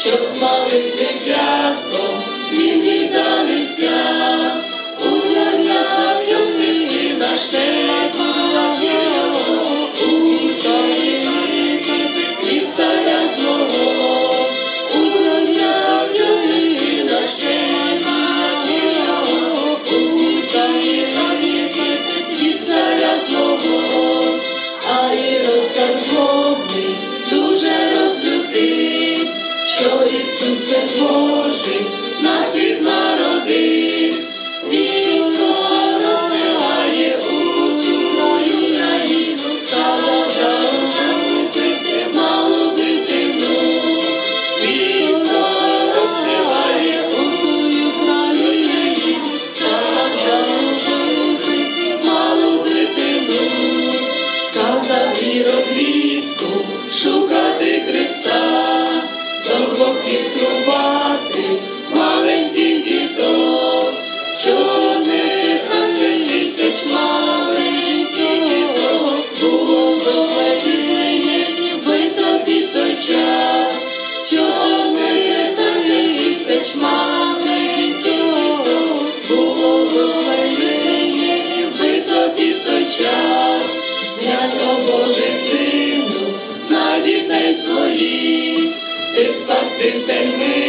щоб славити дядько, він далися, у нас всі на щепа. що Ісусе Божий. está se temendo.